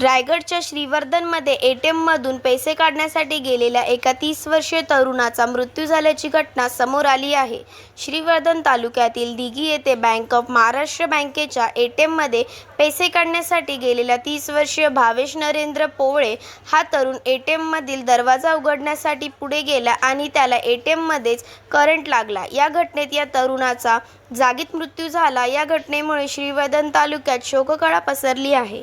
रायगडच्या श्रीवर्धनमध्ये एटीएममधून पैसे काढण्यासाठी गेलेल्या एका तीस वर्षीय तरुणाचा मृत्यू झाल्याची घटना समोर आली आहे. श्रीवर्धन तालुक्यातील दिघी येथे बँक ऑफ महाराष्ट्र बँकेच्या एटीएममध्ये पैसे काढण्यासाठी गेलेल्या तीस वर्षीय भावेश नरेंद्र पोवळे हा तरुण एटीएममधील दरवाजा उघडण्यासाठी पुढे गेला आणि त्याला एटीएममध्येच करंट लागला. या घटनेत या तरुणाचा जागीत मृत्यू झाला. या घटनेमुळे श्रीवर्धन तालुक्यात शोककळा पसरली आहे.